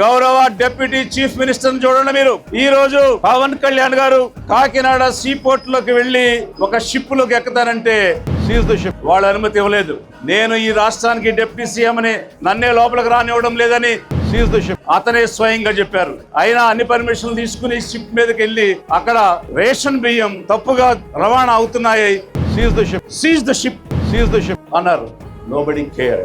గౌరవ deputy chief minister చూడండి మీరు. ఈ రోజు పవన్ కళ్యాణ్ గారు కాకినాడ సీ పోర్ట్లోకి వెళ్ళి ఒక షిప్లోకి ఎక్కుతానంటే వాళ్ళు వాళ్ళ అనుమతి ఇవ్వలేదు. నేను ఈ రాష్ట్రానికి డిప్యూటీ సీఎం అని నన్నే లోపలికి రానివ్వడం లేదని అతనే స్వయంగా చెప్పారు. అయినా అన్ని పర్మిషన్లు తీసుకుని షిప్ మీదకి వెళ్ళి అక్కడ రేషన్ బియ్యం తప్పుగా రవాణా అవుతున్నాయి. Seize the ship seize the ship Seize the ship. అన్నారు. Nobody care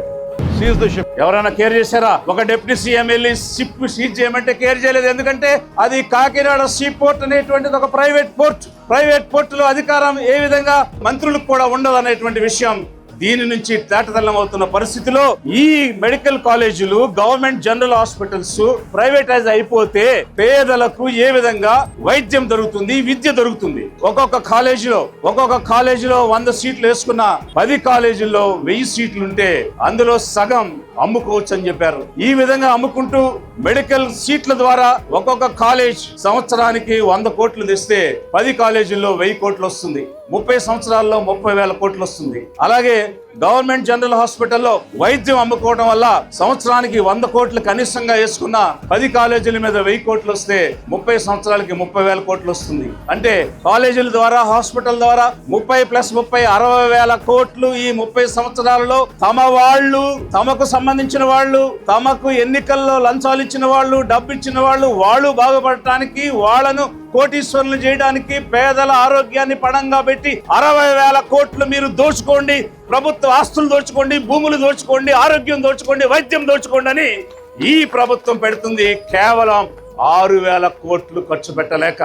seize the ship ఎవరైనా కేర్ చేశారా? ఒక డిప్యూటీ సీఎం వెళ్ళి షిప్ సీజ్ చేయమంటే కేర్ చేయలేదు. ఎందుకంటే అది కాకినాడ సీ పోర్ట్ అనేటువంటిది ఒక ప్రైవేట్ పోర్ట్ ప్రైవేట్ పోర్టులో అధికారం ఏ విధంగా మంత్రులకు కూడా ఉండదు అనేటువంటి విషయం దీని నుంచి తేటతల్లం అవుతున్న పరిస్థితిలో ఈ మెడికల్ కాలేజీలు గవర్నమెంట్ జనరల్ హాస్పిటల్స్ ప్రైవేటైజ్ అయిపోతే పేదలకు ఏ విధంగా వైద్యం దొరుకుతుంది విద్య దొరుకుతుంది? ఒక్కొక్క కాలేజీలో ఒక్కొక్క కాలేజీలో వంద సీట్లు వేసుకున్న పది కాలేజీల్లో వెయ్యి సీట్లు ఉంటే అందులో సగం అమ్ముకోవచ్చు అని చెప్పారు. ఈ విధంగా అమ్ముకుంటూ మెడికల్ సీట్ల ద్వారా ఒక్కొక్క కాలేజ్ సంవత్సరానికి వంద కోట్లు తెస్తే పది కాలేజీల్లో వెయ్యి కోట్లు వస్తుంది. ముప్పై సంవత్సరాల్లో ముప్పై వేల కోట్లు వస్తుంది. అలాగే గవర్నమెంట్ జనరల్ హాస్పిటల్లో వైద్యం అమ్ముకోవడం వల్ల సంవత్సరానికి వంద కోట్లు కనిష్టంగా వేసుకున్న పది కాలేజీల మీద వెయ్యి కోట్లు వస్తే ముప్పై సంవత్సరాలకి ముప్పై వేల కోట్లు వస్తుంది. అంటే కాలేజీల ద్వారా హాస్పిటల్ ద్వారా ముప్పై ప్లస్ ముప్పై అరవై వేల కోట్లు ఈ ముప్పై సంవత్సరాలలో తమ వాళ్ళు తమకు సంబంధించిన వాళ్ళు తమకు ఎన్నికల్లో లంచాలు ఇచ్చిన వాళ్ళు డబ్బు ఇచ్చిన వాళ్ళు వాళ్ళు బాగుపడటానికి వాళ్ళను కోటీశ్వరులు చేయడానికి పేదల ఆరోగ్యాన్ని పణంగా పెట్టి అరవై వేల కోట్లు మీరు దోచుకోండి ప్రభుత్వ ఆస్తులు దోచుకోండి భూములు దోచుకోండి ఆరోగ్యం దోచుకోండి వైద్యం దోచుకోండి అని ఈ ప్రభుత్వం పెడుతుంది. కేవలం ఆరు వేల కోట్లు ఖర్చు పెట్టలేక